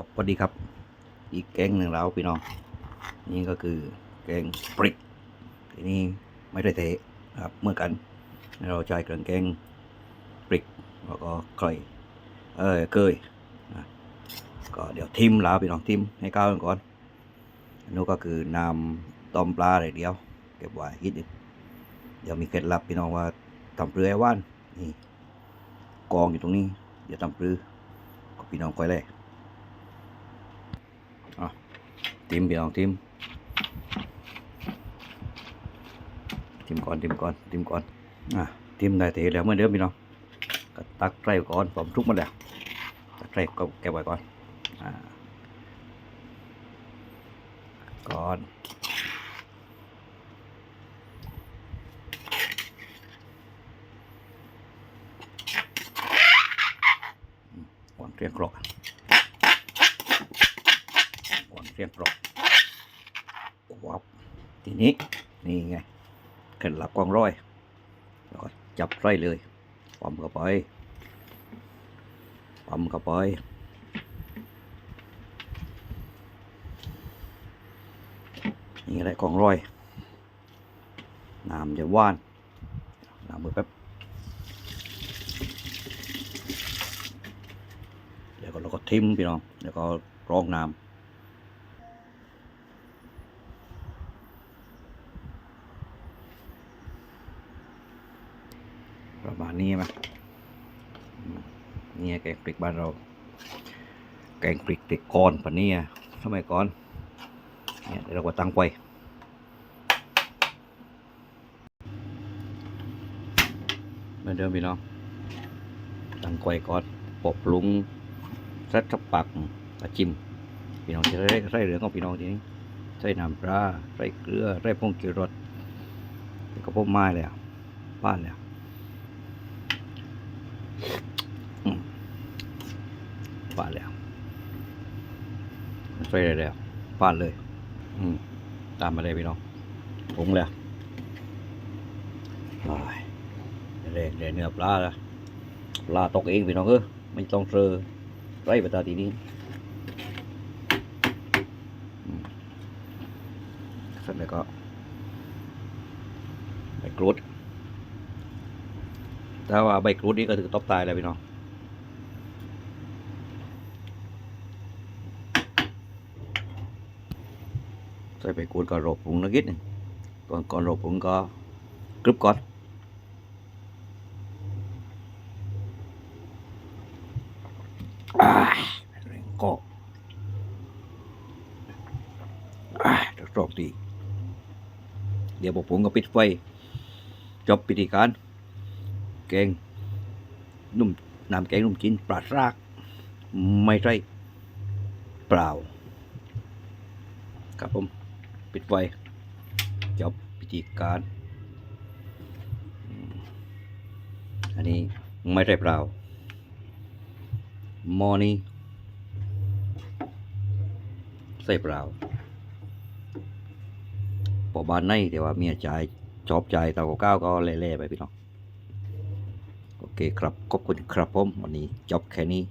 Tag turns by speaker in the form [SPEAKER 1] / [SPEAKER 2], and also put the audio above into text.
[SPEAKER 1] ครับสวัสดีครับ อีกแกงหนึ่งแล้วพี่น้อง นี่ก็คือแกงปริกทีนี้ไม่ได้เทะครับเมื่อกัน เราใช้เครื่องแกงปริกแล้วก็ไข่เออเกยก็เดี๋ยวทิมแล้วพี่น้องทิมให้ก้าวก่อนอันนู้นก็คือน้ำต้มปลาเลยเดียว เก็บไว้คิดหนึ่งเดี๋ยวมีเคล็ดลับพี่น้องว่าทำเปลือยว่านนี่กองอยู่ตรงนี้ เดี๋ยวทำเปลือก็พี่น้องคอยเลย ทิมพี่น้องทิมทิมก่อนทิมก่อนทิมก่อนอะทิมได้เทแล้วเมื่อเดิมพี่น้องก็ตักไตรก่อนผมทุกมาแล้วตักไตรก็เก็บไว้ก่อนอ่าก่อนอืมวางเรียงกรอกวาง เรียงกรอกวับทีนี้นี่ไงเคล็ดลับกองร้อยแล้วก็จับไส้เลยปั๊มเข้าไปปั๊มเข้าไปนี่แหละกองร้อยน้ำจะว่านน้ำมือแป๊บเดี๋ยวก็เราก็ทิมพี่น้องเดี๋ยวก็รองน้ำ ประมาณนี้ไหมอืมเนี่ยแกงพริกบ้านเรา แกงพริกเด็กก้อนปะเนี่ยสมัยก่อนเนี่ยเดี๋ยวเราก็ตั้งไว้เหมือนเดิมพี่น้องตั้งไว้ก่อนปบปรุงเซ็ตสักปักกระจิ้มพี่น้องจะได้ใส่เหลืองของพี่น้องทีนี้ใส่น้ำปลาใส่เกลือใส่ผงชูรสแล้วก็พวกไม้แล้วบ้านแล้ว ปาดแล้วใส่ได้แล้วปาดเลย อืมตามมาเลยพี่น้องผงแล้วไปเร่เร่เนื้อปลาละปลาตกเองพี่น้องเออไม่ต้องเซอร์ไรไปตาทีนี้อืมเสร็จแล้วก็ใบกรูดถ้าว่าใบกรูดนี่ก็ถือตบตายแล้วพี่น้อง ใส่ไปกูดก็รบปรุงนิดนึงก่อนก่อนรบปรุงก็กรึบก่อนอ่าเร่งก็อ่าจะรอกดีเดี๋ยวผมก็ปิดไฟ จบพิธีการ แกงนุ่มน้ำแกงนุ่มจีนปลาซาก ไม่ใช่เปล่า ครับผม ปิดไฟจบพิธีการ อันนี้ไม่ได้เปล่ามอนี้ใส่เปล่าพอบานในแต่ว่าเมียจ่ายชอบใจ่ายเตาก้าวก็เล่ๆไปพี่น้อง โอเคครับ ขอบคุณครับผม วันนี้จบแค่นี้